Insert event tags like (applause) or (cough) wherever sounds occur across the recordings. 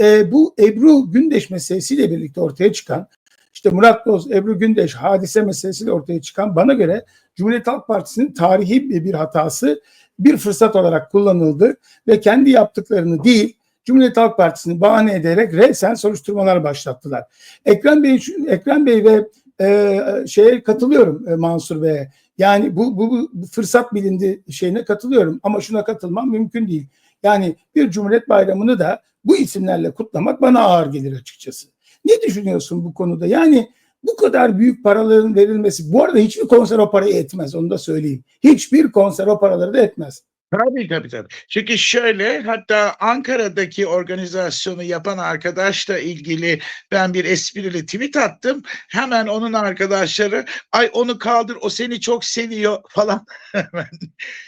e, bu Ebru Gündeş meselesiyle birlikte ortaya çıkan işte Murat Boz, Ebru Gündeş hadise meselesiyle ortaya çıkan bana göre Cumhuriyet Halk Partisi'nin tarihi bir, hatası bir fırsat olarak kullanıldı ve kendi yaptıklarını değil Cumhuriyet Halk Partisi'ni bahane ederek resen soruşturmalar başlattılar. Ekrem Bey Ekrem Bey ve e, şeye katılıyorum e, Mansur Bey'e. Yani bu, bu, bu fırsat bilindi şeyine katılıyorum ama şuna katılmam mümkün değil. Yani bir Cumhuriyet Bayramı'nı da bu isimlerle kutlamak bana ağır gelir açıkçası. Ne düşünüyorsun bu konuda? Yani bu kadar büyük paraların verilmesi, bu arada hiçbir konser o parayı etmez onu da söyleyeyim. Hiçbir konser o paraları da etmez. Tabii tabii tabii. Çünkü şöyle hatta Ankara'daki organizasyonu yapan arkadaşla ilgili ben bir esprili tweet attım. Hemen onun arkadaşları ay onu kaldır o seni çok seviyor (laughs) falan. (laughs)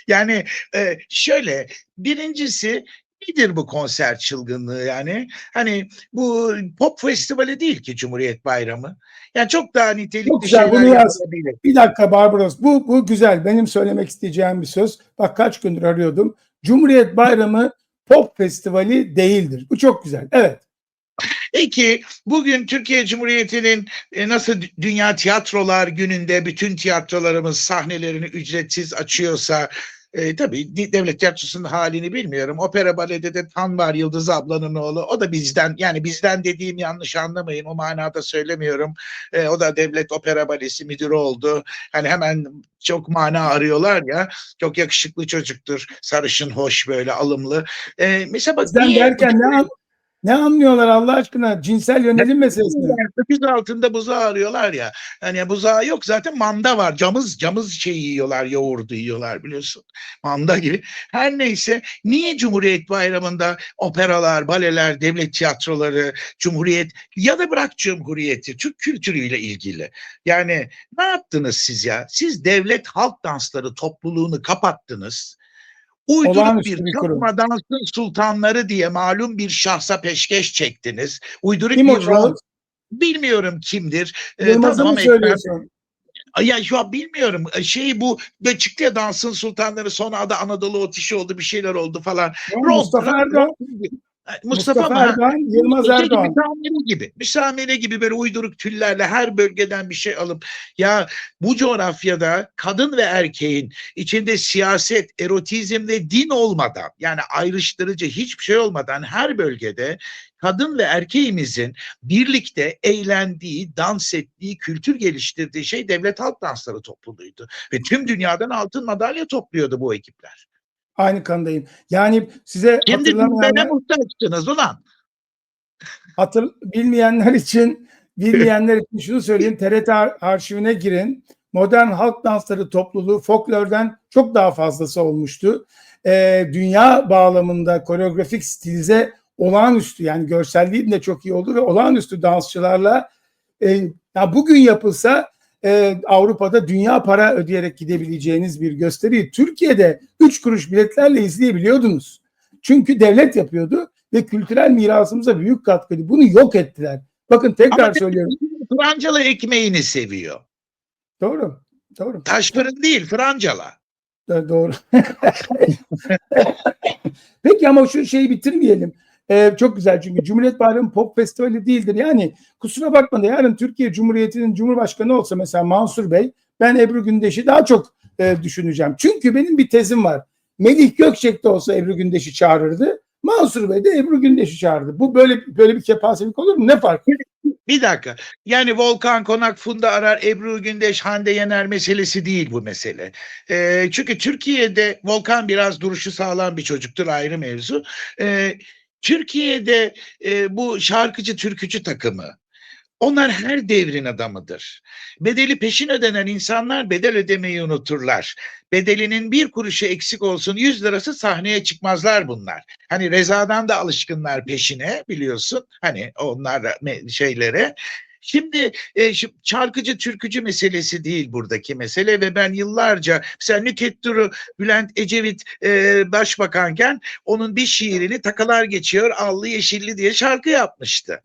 yani şöyle birincisi nedir bu konser çılgınlığı yani? Hani bu pop festivali değil ki Cumhuriyet Bayramı. Yani çok daha nitelikli Çok güzel, şeyler bunu yaz. Bir dakika Barbaros. Bu, bu güzel. Benim söylemek isteyeceğim bir söz. Bak kaç gündür arıyordum. Cumhuriyet Bayramı pop festivali değildir. Bu çok güzel. Evet. Peki bugün Türkiye Cumhuriyeti'nin e, nasıl dü- Dünya Tiyatrolar Günü'nde bütün tiyatrolarımız sahnelerini ücretsiz açıyorsa e, tabii devlet tiyatrosunun halini bilmiyorum. Opera balede de Tan var Yıldız ablanın oğlu. O da bizden yani bizden dediğim yanlış anlamayın o manada söylemiyorum. E, o da devlet opera balesi müdürü oldu. Hani hemen çok mana arıyorlar ya. Çok yakışıklı çocuktur. Sarışın, hoş böyle alımlı. E, mesela bak Bizden derken ne, ne anlıyorlar Allah aşkına? Cinsel yönelim meselesi. Öküz altında buzağı arıyorlar ya. Hani buzağı yok zaten manda var. Camız camız şey yiyorlar, yoğurdu yiyorlar biliyorsun. Manda gibi. Her neyse niye Cumhuriyet Bayramı'nda operalar, baleler, devlet tiyatroları, Cumhuriyet ya da bırak Cumhuriyeti Türk kültürüyle ilgili. Yani ne yaptınız siz ya? Siz devlet halk dansları topluluğunu kapattınız. Olağanüstü bir bir kurum. dansın sultanları diye malum bir şahsa peşkeş çektiniz. Uyduruk Kim bir Charles? Bilmiyorum kimdir. Ee, Yılmaz'ı mı söylüyorsun? Ya şu an bilmiyorum. Ee, Şey bu böyle çıktı ya dansın sultanları sonra adı Anadolu Otişi oldu bir şeyler oldu falan. Ya Mustafa Erdoğan. Mustafa, Mustafa, Erdoğan, Yılmaz şey Erdoğan. Gibi, müsamere gibi. Müsamere gibi böyle uyduruk tüllerle her bölgeden bir şey alıp ya bu coğrafyada kadın ve erkeğin içinde siyaset, erotizm ve din olmadan yani ayrıştırıcı hiçbir şey olmadan her bölgede kadın ve erkeğimizin birlikte eğlendiği, dans ettiği, kültür geliştirdiği şey devlet halk dansları topluluğuydu. Ve tüm dünyadan altın madalya topluyordu bu ekipler. Aynı kanındayım. Yani size Şimdi hatırlamayanlar, muhtaçsınız ulan. hatır, bilmeyenler için bilmeyenler için şunu söyleyeyim. (laughs) TRT ar- arşivine girin. Modern halk dansları topluluğu folklordan çok daha fazlası olmuştu. Ee, dünya bağlamında koreografik stilize olağanüstü yani görselliği de çok iyi oldu ve olağanüstü dansçılarla e, ya bugün yapılsa e, Avrupa'da dünya para ödeyerek gidebileceğiniz bir gösteriyi Türkiye'de 3 kuruş biletlerle izleyebiliyordunuz. Çünkü devlet yapıyordu ve kültürel mirasımıza büyük katkıydı. Bunu yok ettiler. Bakın tekrar Ama söylüyorum. Francalı ekmeğini seviyor. Doğru. Doğru. Taş fırın değil Francala. Do- Doğru. (laughs) Peki ama şu şeyi bitirmeyelim. Ee, çok güzel çünkü Cumhuriyet Bayramı pop festivali değildir. Yani kusura bakma da yarın Türkiye Cumhuriyeti'nin Cumhurbaşkanı olsa mesela Mansur Bey ben Ebru Gündeş'i daha çok e, düşüneceğim. Çünkü benim bir tezim var. Melih Gökçek de olsa Ebru Gündeş'i çağırırdı. Mansur Bey de Ebru Gündeş'i çağırdı. Bu böyle böyle bir kepazelik olur mu? Ne fark? Bir dakika. Yani Volkan Konak, Funda Arar, Ebru Gündeş, Hande Yener meselesi değil bu mesele. Ee, çünkü Türkiye'de Volkan biraz duruşu sağlam bir çocuktur ayrı mevzu. Ee, Türkiye'de e, bu şarkıcı türkücü takımı onlar her devrin adamıdır. Bedeli peşin ödenen insanlar bedel ödemeyi unuturlar. Bedelinin bir kuruşu eksik olsun 100 lirası sahneye çıkmazlar bunlar. Hani Reza'dan da alışkınlar peşine biliyorsun. Hani onlar şeylere. Şimdi e, şu şarkıcı türkücü meselesi değil buradaki mesele ve ben yıllarca mesela Nükhet Duru Bülent Ecevit e, başbakanken onun bir şiirini takalar geçiyor allı yeşilli diye şarkı yapmıştı.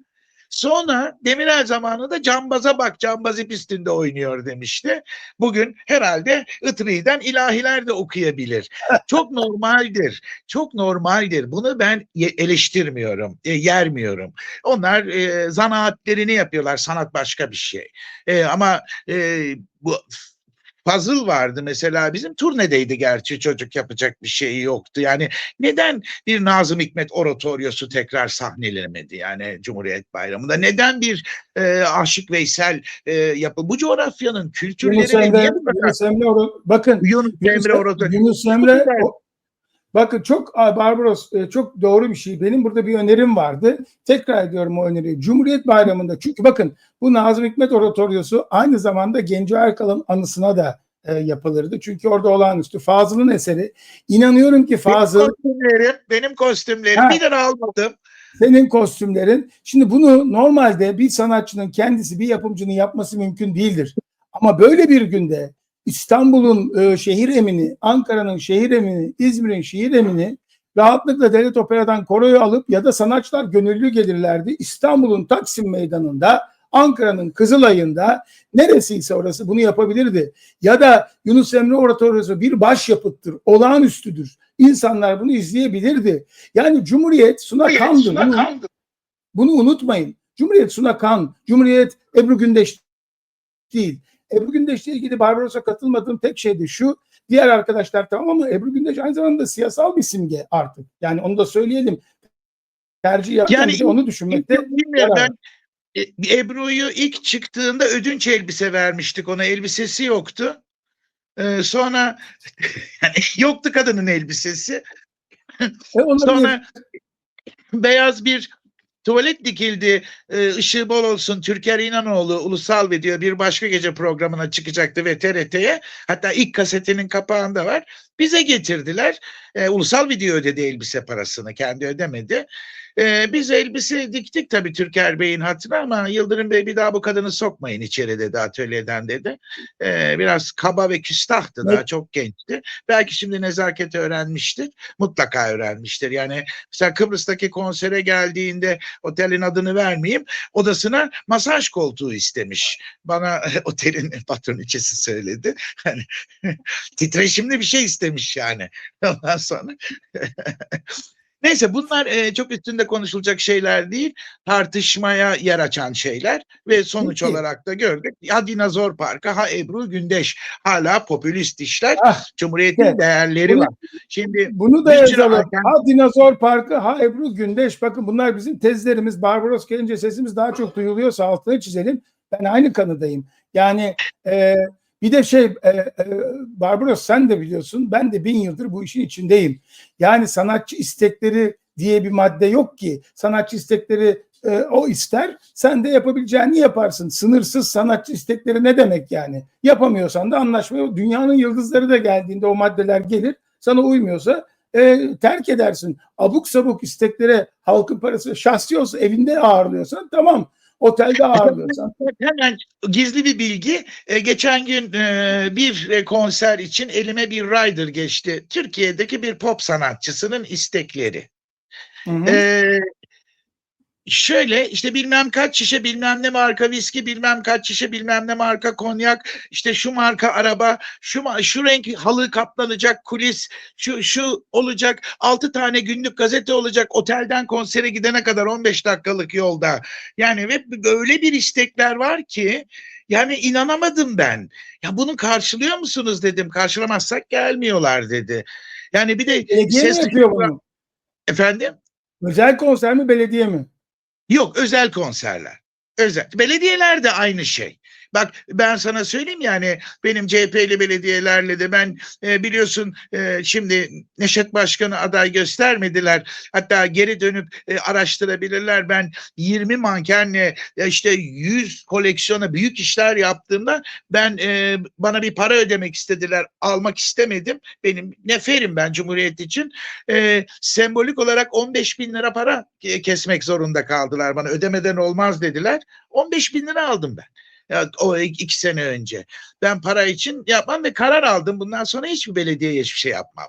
Sonra Demirel zamanında cambaza bak cambazi pistinde oynuyor demişti. Bugün herhalde Itri'den ilahiler de okuyabilir. (laughs) Çok normaldir. Çok normaldir. Bunu ben eleştirmiyorum, e, yermiyorum. Onlar e, zanaatlerini yapıyorlar. Sanat başka bir şey. E, ama e, bu Puzzle vardı mesela bizim turnedeydi gerçi çocuk yapacak bir şey yoktu. Yani neden bir Nazım Hikmet oratoryosu tekrar sahnelemedi yani Cumhuriyet Bayramı'nda? Neden bir e, Aşık Veysel e, yapı? Bu coğrafyanın Yunus kültürleri Emre, bu kadar? Yunus Emre bakın Yunus Yunus, Emre. Yunus Emre güzel. o- bakın çok Barbaros e, çok doğru bir şey. Benim burada bir önerim vardı. Tekrar ediyorum o öneriyi. Cumhuriyet Bayramı'nda çünkü bakın bu Nazım Hikmet Oratoryosu aynı zamanda Genco Erkal'ın anısına da e, yapılırdı. Çünkü orada olağanüstü Fazıl'ın eseri. İnanıyorum ki Benim Fazıl kostümlerim, benim kostümlerim Ha. bir lira almadım. senin kostümlerin. Şimdi bunu normalde bir sanatçının kendisi bir yapımcının yapması mümkün değildir. Ama böyle bir günde İstanbul'un e, şehir emini, Ankara'nın şehir emini, İzmir'in şehir emini rahatlıkla devlet operadan koroyu alıp ya da sanatçılar gönüllü gelirlerdi. İstanbul'un Taksim Meydanı'nda, Ankara'nın Kızılay'ında neresiyse orası bunu yapabilirdi. Ya da Yunus Emre Oratoryosu bir başyapıttır, olağanüstüdür. İnsanlar bunu izleyebilirdi. Yani Cumhuriyet Suna Kandı. Suna Bunu, kandı. bunu unutmayın. Cumhuriyet Suna Kan, Cumhuriyet Ebru Gündeş değil. Ebru Gündeş'le ilgili Barbaros'a katılmadığım tek şey de şu. Diğer arkadaşlar tamam ama Ebru Gündeş aynı zamanda siyasal bir simge artık. Yani onu da söyleyelim. Tercih yaparken Yani bir de onu düşünmekte ben e, Ebru'yu ilk çıktığında ödünç elbise vermiştik ona elbisesi yoktu. Ee, sonra (laughs) yani yoktu kadının elbisesi. E Sonra beyaz bir tuvalet dikildi. Ee, ışığı bol olsun. Türker İnanoğlu Ulusal Video bir başka gece programına çıkacaktı ve TRT'ye. Hatta ilk kasetinin kapağında var. Bize getirdiler. Ee, Ulusal Video ödedi elbise parasını. Kendi ödemedi. Ee, biz elbise diktik tabii Türker Bey'in hatırına ama Yıldırım Bey bir daha bu kadını sokmayın içeri dedi atölyeden dedi. Ee, biraz kaba ve küstahtı daha Evet. çok gençti. Belki şimdi nezaketi öğrenmiştir. Mutlaka öğrenmiştir. Yani mesela Kıbrıs'taki konsere geldiğinde otelin adını vermeyeyim odasına masaj koltuğu istemiş. Bana (laughs) otelin patroniçesi söyledi. Hani (laughs) titreşimli bir şey istemiş yani. (laughs) Ondan sonra (laughs) Neyse bunlar e, çok üstünde konuşulacak şeyler değil. Tartışmaya yer açan şeyler ve sonuç olarak da gördük. Ha Dinozor Parkı ha Ebru Gündeş hala popülist işler. Ah, Cumhuriyetin evet. değerleri Bunu- var. Şimdi Bunu da yazalım. erken- Ha Dinozor Parkı, ha Ebru Gündeş. Bakın bunlar bizim tezlerimiz. Barbaros gelince sesimiz daha çok duyuluyorsa altını çizelim. Ben aynı kanıdayım. Yani e, bir de şey e, e, Barbaros sen de biliyorsun. Ben de bin yıldır bu işin içindeyim. Yani sanatçı istekleri diye bir madde yok ki. Sanatçı istekleri e, o ister. Sen de yapabileceğini yaparsın. Sınırsız sanatçı istekleri ne demek yani? Yapamıyorsan da anlaşma. Dünyanın yıldızları da geldiğinde o maddeler gelir. Sana uymuyorsa e, terk edersin. Abuk sabuk isteklere halkın parası şahsi olsa evinde ağırlıyorsan tamam. Otelde ağırlıyorsan. hemen gizli bir bilgi. E, geçen gün e, bir e, konser için elime bir rider geçti. Türkiye'deki bir pop sanatçısının istekleri. Hı hı. Ee, şöyle işte bilmem kaç şişe bilmem ne marka viski bilmem kaç şişe bilmem ne marka konyak işte şu marka araba şu şu renk halı kaplanacak kulis şu şu olacak altı tane günlük gazete olacak otelden konsere gidene kadar 15 dakikalık yolda. Yani ve öyle bir istekler var ki yani inanamadım ben. Ya bunu karşılıyor musunuz dedim. Karşılamazsak gelmiyorlar dedi. Yani bir de belediye ses yapıyor bunu? efendim? Özel konser mi belediye mi? Yok özel konserler. Özel. Belediyeler de aynı şey. Bak ben sana söyleyeyim yani benim CHP'li belediyelerle de ben e, biliyorsun e, şimdi Neşet Başkanı aday göstermediler. Hatta geri dönüp e, araştırabilirler. Ben 20 mankenle işte 100 koleksiyona büyük işler yaptığımda ben e, bana bir para ödemek istediler. Almak istemedim. Benim neferim ben Cumhuriyet için. E, sembolik olarak 15 bin lira para ke- kesmek zorunda kaldılar bana. Ödemeden olmaz dediler. 15 bin lira aldım ben. Ya, o iki sene önce. Ben para için yapmam ve karar aldım. Bundan sonra hiçbir belediyeye hiçbir şey yapmam.